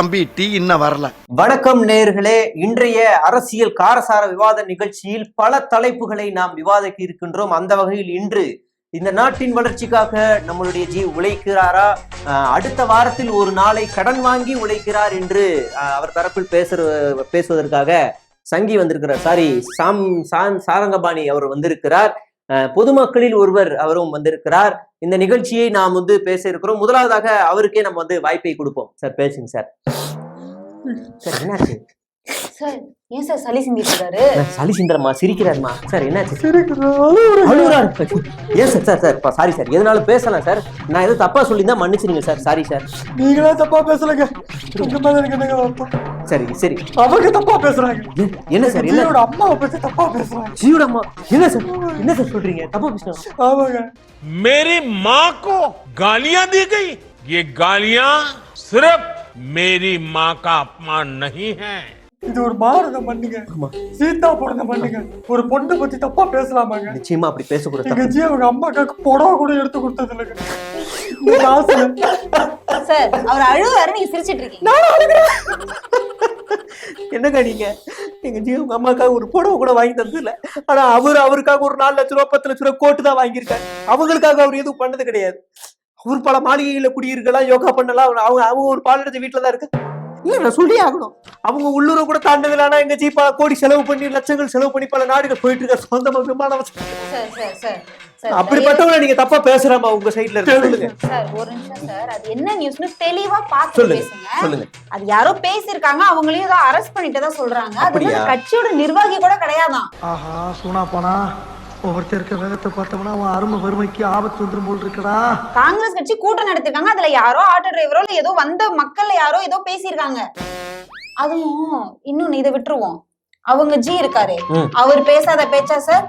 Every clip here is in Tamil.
தம்பி டீ இன்னும் வரல. வணக்கம் நேர்களே. இன்றைய அரசியல் காரசார விவாத நிகழ்ச்சியில் பல தலைப்புகளை நாம் விவாதிக்க இருக்கின்றோம். அந்த வகையில் இன்று இந்த நாட்டின் வளர்ச்சிக்காக நம்மளுடைய ஜி உழைக்கிறாரா? அடுத்த வாரத்தில் ஒரு நாளை கடன் வாங்கி உழைக்கிறார் என்று அவர் தரப்பில் பேசுற பேசுவதற்காக சங்கி வந்திருக்கிறார். சாரி சாம் சாம் சாரங்கபாணி அவர் வந்திருக்கிறார். பொதுமக்களில் ஒருவர் அவரும் வந்திருக்கிறார். இந்த நிகழ்ச்சியை நாம் வந்து பேச இருக்கிறோம். முதலாவதாக அவருக்கே நம்ம வந்து வாய்ப்பை கொடுப்போம். சார் பேசுங்க சார். சார் என்னாச்சு? சார் ஏன் சார் சளி சிந்திட்டு இருக்காரு சளி சிந்தரமா சிரிக்கிறாருமா சார் என்னாச்சு அழுகுறாரு. ஏன் sir sir sir sorry sir எதனாலும் பேசலாம் சார் நான் ஏதோ தப்பா சொல்லியிருந்தா மன்னிச்சிருங்க சார் சாரி சார் நீங்களே தப்பா பேசலங்க உங்க மேல எனக்கு என்னங்க வருத்தம்? சரி சரி அவங்க தப்பா பேசுறாங்க ஏ- என்ன சார் என்ன ஜியோட அம்மாவை பத்தி தப்பா பேசுறாங்க ஜியோட அம்மா என்ன சார் என்ன சார் சொல்றீங்க தப்பா பேசுறோம் ஆமாங்க मेरी माँ को गालियां दी गई ये गालियां सिर्फ मेरी माँ का अपमान नहीं है இது ஒரு பாரதம் பண்ணுங்க. சீதா பிறந்த பண்ணுங்க. ஒரு பொண்ணை பத்தி தப்பா பேசலாமாங்க? நிச்சயமா அப்படி பேசக்கூடாது. எங்க ஜி அவங்க அம்மாக்காக்கு புடவை கூட எடுத்து கொடுத்தது இல்லைங்க ஆசையில சார் அவர் அழுவாரு நீங்க சிரிச்சிட்டு இருக்கீங்க. என்னங்க நீங்க? எங்க ஜி உங்க அம்மாக்காக ஒரு புடவை கூட வாங்கி தந்தது இல்ல ஆனா அவர் அவருக்காக ஒரு நாலு லட்ச ரூபா பத்து லட்ச ரூபா கோட்டு தான் வாங்கியிருக்காரு. அவங்களுக்காக அவர் எதுவும் பண்ணது கிடையாது. அவர் பல மாளிகையில குடியிருக்கலாம் யோகா பண்ணலாம். அவங்க அவங்க ஒரு பாலடைஞ்ச வீட்டுல தான் இருக்கு. இல்ல சொல்லி ஆகணும். அவங்க உள்ளூரை கூட தாண்டதில்ல ஆனா எங்க ஜி பல கோடி செலவு பண்ணி லட்சங்கள் செலவு பண்ணி பல நாடுகள் போயிட்டு இருக்காரு சொந்தமா விமான வசதி. சார் சார் சார் சார் அப்படிப்பட்டவங்களை நீங்க தப்பா பேசுறாமா உங்க சைட்ல இருந்து சொல்லுங்க. சார் ஒரு நிமிஷம் சார். அது என்ன நியூஸ்னு தெளிவா பார்த்து சொல்லுங்க பேசுங்க. அது யாரோ பேசியிருக்காங்க அவங்களையும் ஏதோ அரெஸ்ட் பண்ணிட்டு தான் சொல்றாங்க. அது கட்சியோட நிர்வாகி கூட கிடையாதான். ஆஹா சூனா போனா. ஒவ்வொருத்தர் இருக்க வேகத்தை பார்த்தோம்னா அவன் அருமை வறுமைக்கு ஆபத்து வந்துரும் போல் இருக்கடா. காங்கிரஸ் கட்சி கூட்டம் நடத்திருக்காங்க. அதுல யாரோ ஆட்டோ டிரைவரோ இல்ல ஏதோ வந்த மக்கள்ல யாரோ ஏதோ பேசியிருக்காங்க. அதுவும் இன்னொன்னு இதை விட்டுருவோம். அவங்க ஜி இருக்காரு. அவர் பேசாத பேச்சா சார்?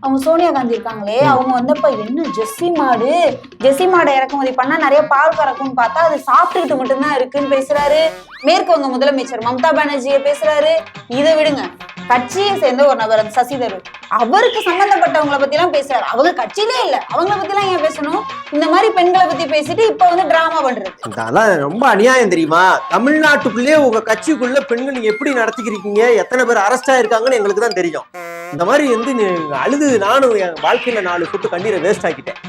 அவங்க சோனியா காந்தி இருக்காங்களே. அவங்க வந்தப்ப என்ன ஜெஸ்ஸி மாடு? ஜெஸ்ஸி மாடை இறக்குமதி பண்ணா நிறைய பால் கறக்கும்னு பார்த்தா அது சாப்பிட்டுக்கிட்டு மட்டும்தான் இருக்குன்னு பேசுறாரு. மேற்கு வங்க முதலமைச்சர் மம்தா பானர்ஜியை பேசுறாரு. இதை விடுங்க. கட்சியை சேர்ந்த ஒரு நபர் அந்த சசிதரூர் அவருக்கு சம்பந்தப்பட்டவங்கள பத்தி எல்லாம் பேசுறாரு. அவங்க கட்சியிலே இல்ல. அவங்கள பத்தி எல்லாம் ஏன் பேசணும்? இந்த மாதிரி பெண்களை பத்தி பேசிட்டு இப்ப வந்து டிராமா பண்றது. அதெல்லாம் ரொம்ப அநியாயம் தெரியுமா? தமிழ்நாட்டுக்குள்ளே உங்க கட்சிக்குள்ள பெண்கள் நீங்க எப்படி நடத்திக்கிறீங்க? எத்தனை பேர் அரெஸ்ட் ஆயிருக்காங்கன்னு எங்களுக்கு தான் தெரியும். இந்த மாதிரி வந்து அழுது நானும் என் வாழ்க்கையில நாலு சொட்டு கண்ணீரை வேஸ்ட் ஆக்கிட்டேன்.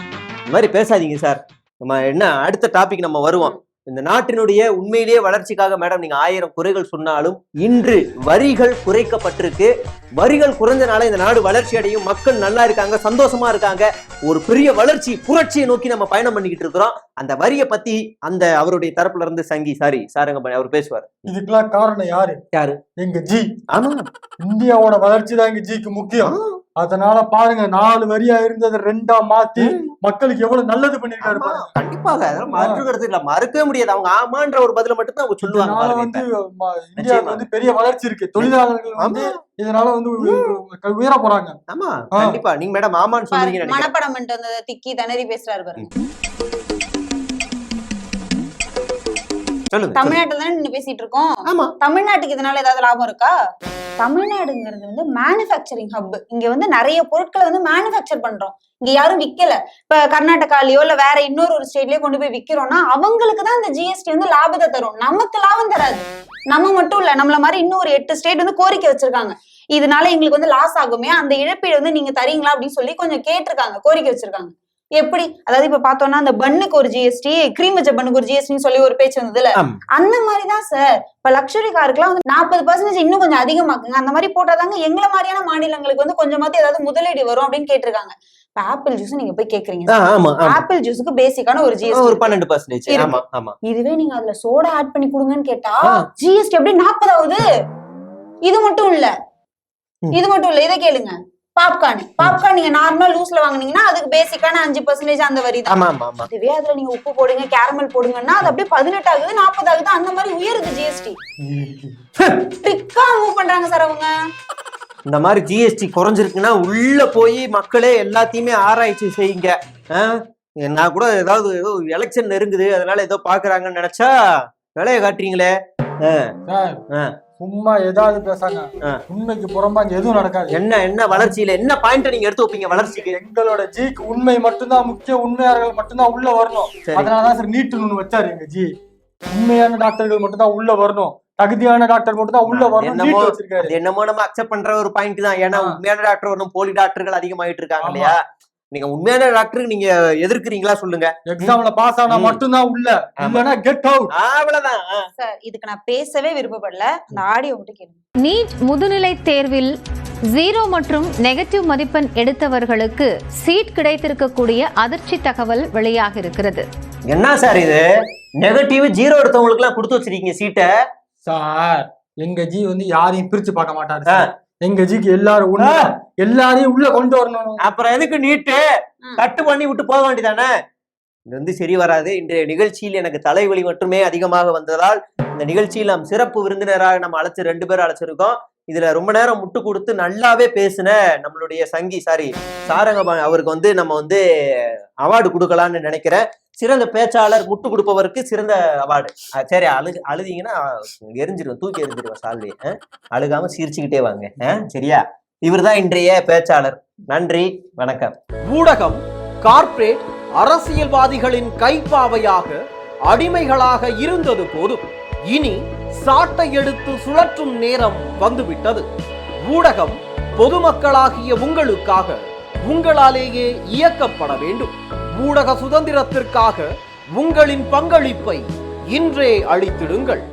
இந்த மாதிரி பேசாதீங்க சார். நம்ம என்ன அடுத்த டாபிக் நம்ம வருவோம். இந்த நாட்டினுடைய உண்மையிலேயே வளர்ச்சிக்காக மேடம் நீங்க ஆயிரம் குறைகள் சொன்னாலும் இன்று வரிகள் குறைக்கப்பட்டிருக்கு. வரிகள் குறைஞ்சனால இந்த நாடு வளர்ச்சி அடையும். மக்கள் நல்லா இருக்காங்க சந்தோஷமா இருக்காங்க. ஒரு பெரிய வளர்ச்சி புரட்சியை நோக்கி நம்ம பயணம் பண்ணிக்கிட்டு இருக்கிறோம். அந்த வரியை பத்தி அந்த அவருடைய தரப்புல இருந்து சங்கி சாரி சாருங்க அவர் பேசுவார். இதுக்கெல்லாம் காரணம் யாரு? யாரு? எங்க ஜி. ஆமா. இந்தியாவோட வளர்ச்சி தான் எங்க ஜிக்கு முக்கியம். அதனால பாருங்க நாலு வரியா இருந்ததை ரெண்டா மாத்தி மக்களுக்கு எவ்வளவு நல்லது பண்ணிருக்காரு கண்டிப்பாக. அதெல்லாம் மாற்றுக்கிறது இல்ல. மறுக்கவே முடியாது. அவங்க ஆமான்ற ஒரு பதில மட்டும் தான் அவங்க சொல்லுவாங்க வந்து. இந்தியாவுக்கு வந்து பெரிய வளர்ச்சி இருக்கு. தொழிலாளர்கள் வந்து இதனால வந்து உயர போறாங்க. ஆமா. கண்டிப்பா. நீங்க மேடம் ஆமான்னு சொல்றீங்க நினைக்கிறேன். மனப்படம் திக்கி திணறி பேசுறாரு பாருங்க. தமிழ்நாட்டுல தானே நின்னு பேசிட்டு இருக்கோம். ஆமா. தமிழ்நாட்டுக்கு இதனால ஏதாவது லாபம் இருக்கா? தமிழ்நாடுங்கிறது வந்து மேனுஃபேக்சரிங் ஹப் இங்க வந்து நிறைய பொருட்களை வந்து மேனுஃபேக்சர் பண்றோம். இங்க யாரும் விக்கல. இப்ப கர்நாடகாலயோ இல்ல வேற இன்னொரு ஒரு ஸ்டேட்லயோ கொண்டு போய் விக்கிறோம்னா அவங்களுக்கு தான் இந்த ஜிஎஸ்டி வந்து லாபத்தை தரும். நமக்கு லாபம் தராது. நம்ம மட்டும் இல்ல நம்மள மாதிரி இன்னும் ஒரு எட்டு ஸ்டேட் வந்து கோரிக்கை வச்சிருக்காங்க. இதனால எங்களுக்கு வந்து லாஸ் ஆகுமே அந்த இழப்பீடு வந்து நீங்க தரீங்களா அப்படின்னு சொல்லி கொஞ்சம் கேட்டிருக்காங்க கோரிக்கை வச்சிருக்காங்க. எப்படி? அதாவது இப்ப பார்த்தோம்னா அந்த பன்னுக்கு ஒரு ஜிஎஸ்டி கிரீம் வச்ச பன்னுக்கு ஒரு ஜிஎஸ்டின்னு சொல்லி ஒரு பேச்சு வந்ததுல. அந்த மாதிரிதான் சார் இப்ப லக்ஸுரி காருக்குலாம் வந்து நாற்பது பர்சன்டேஜ் இன்னும் கொஞ்சம் அதிகமாக்குங்க. அந்த மாதிரி போட்டாதாங்க எங்களை மாதிரியான மாநிலங்களுக்கு வந்து கொஞ்சமாத்தி ஏதாவது முதலீடு வரும் அப்படின்னு கேட்டிருக்காங்க. ஆப்பிள் ஜூஸ் நீங்க போய் கேக்குறீங்க ஆப்பிள் ஜூஸுக்கு பேசிக்கான ஒரு ஒரு ஜிஎஸ்டி பன்னெண்டு பர்சன்டேஜ் இருக்கு. ஆமா ஆமா. இதுவே நீங்க அதுல சோடா ஆட் பண்ணி கொடுங்கன்னு கேட்டா. ஜிஎஸ்டி அப்படியே நாற்பதாவது. இது மட்டும் இல்ல. இது மட்டும் இல்ல. இதை கேளுங்க. பாப்கார்ன். பாப்கார்ன் நீங்க நார்மலா லூஸ்ல வாங்குனீங்கன்னா அதுக்கு பேசிக்கான அஞ்சு பர்சன்டேஜ் அந்த வரி தான். ஆமா ஆமா ஆமா. அதுவே அதுல நீங்க உப்பு போடுங்க கேரமல் போடுங்கன்னா அது அப்படியே பதினெட்டு ஆகுது நாற்பது ஆகுது அந்த மாதிரி உயருது ஜிஎஸ்டி பிக்கா மூவ் பண்றாங்க சார் அவங்க. இந்த மாதிரி ஜிஎஸ்டி குறைஞ்சிருக்குன்னா உள்ள போய் மக்களே எல்லாத்தையுமே ஆராய்ச்சி செய்யுங்க? நான் கூட ஏதாவது ஏதோ எலெக்ஷன் நெருங்குது அதனால ஏதோ பாக்குறாங்கன்னு நினைச்சா வேலையை காட்டுறீங்களே. ஆ, சார் ஆ. சும்மா ஏதாவது பேசாங்க. உண்மைக்கு புறம்பா இங்க எதுவும் நடக்காது. என்ன என்ன வளர்ச்சியில என்ன பாயிண்ட் நீங்க எடுத்து வைப்பீங்க வளர்ச்சிக்கு? எங்களோட ஜிக்கு உண்மை மட்டும்தான் முக்கியம் உண்மையாளர்கள் மட்டும்தான் உள்ள வரணும். அதனாலதான் சார் நீட்டுன்னு ஒண்ணு வச்சாரு எங்க ஜி. உண்மையான டாக்டர்கள் மட்டும் தான் உள்ள வரணும். தகுதியான டாக்டர் மட்டும் தான் உள்ள வரணும் என்னமோ- நம்ம அக்செப்ட் பண்ற ஒரு பாயிண்ட் தான். ஏன்னா. உண்மையான டாக்டர் ஒன்றும் போலி டாக்டர்கள் அதிகமாயிட்டு இருக்காங்க. இல்லையா? நீங்க உண்மையான டாக்டருக்கு நீங்க எதிர்க்கிறீங்களா சொல்லுங்க எக்ஸாம்ல பாஸ் ஆனா. மட்டும்தான் உள்ள. இல்லனா கெட் அவுட் அவ்வளவுதான். சார் இதுக்கு நான் பேசவே விருப்பப்படல அந்த ஆடியோ மட்டும் கேளுங்க நீட் முதுநிலை தேர்வில் ஜீரோ மற்றும் நெகட்டிவ் மதிப்பெண் எடுத்தவர்களுக்கு சீட் கிடைத்திருக்கக்கூடிய அதிர்ச்சி தகவல் வெளியாக இருக்கிறது என்ன சார் இது நெகட்டிவ் ஜீரோ எடுத்தவங்களுக்கு எல்லாம் கொடுத்து வச்சிருக்கீங்க சீட்டை சார் எங்க ஜி வந்து யாரையும் பிரிச்சு பார்க்க மாட்டாரு. சார். எங்க ஜிக்கு எல்லாரும் ஒண்ணு எல்லாரையும் உள்ள கொண்டு வரணும். அப்புறம் எதுக்கு நீட்டு. கட்டு பண்ணி விட்டு போக வேண்டியதானே? இது வந்து சரி வராது. இன்றைய நிகழ்ச்சியில் எனக்கு தலைவலி மட்டுமே அதிகமாக வந்ததால் இந்த நிகழ்ச்சியில் நாம் சிறப்பு விருந்தினராக நம்ம அழைச்சு ரெண்டு பேரும் அழைச்சிருக்கோம். இதுல ரொம்ப நேரம் முட்டு கொடுத்து நல்லாவே பேசின நம்மளுடைய சங்கி சாரி சாரங்க அவருக்கு வந்து நம்ம வந்து அவார்டு கொடுக்கலாம்னு நினைக்கிறேன். சிறந்த பேச்சாளர் முட்டு கொடுப்பவருக்கு சிறந்த அவார்டு சரி அழு அழுதீங்கன்னா எரிஞ்சிருவேன் தூக்கி எரிஞ்சிருவேன் சால்வி அழுகாம சிரிச்சுக்கிட்டே வாங்க. சரியா சரியா? இவர்தான் இன்றைய பேச்சாளர். நன்றி வணக்கம். ஊடகம் கார்ப்பரேட் அரசியல்வாதிகளின் கைப்பாவையாக அடிமைகளாக இருந்தது போதும். இனி சாட்டை எடுத்து சுழற்றும் நேரம் வந்துவிட்டது. ஊடகம் பொதுமக்களாகிய உங்களுக்காக உங்களாலேயே இயக்கப்பட வேண்டும். ஊடக சுதந்திரத்திற்காக உங்களின் பங்களிப்பை இன்றே அளித்திடுங்கள்.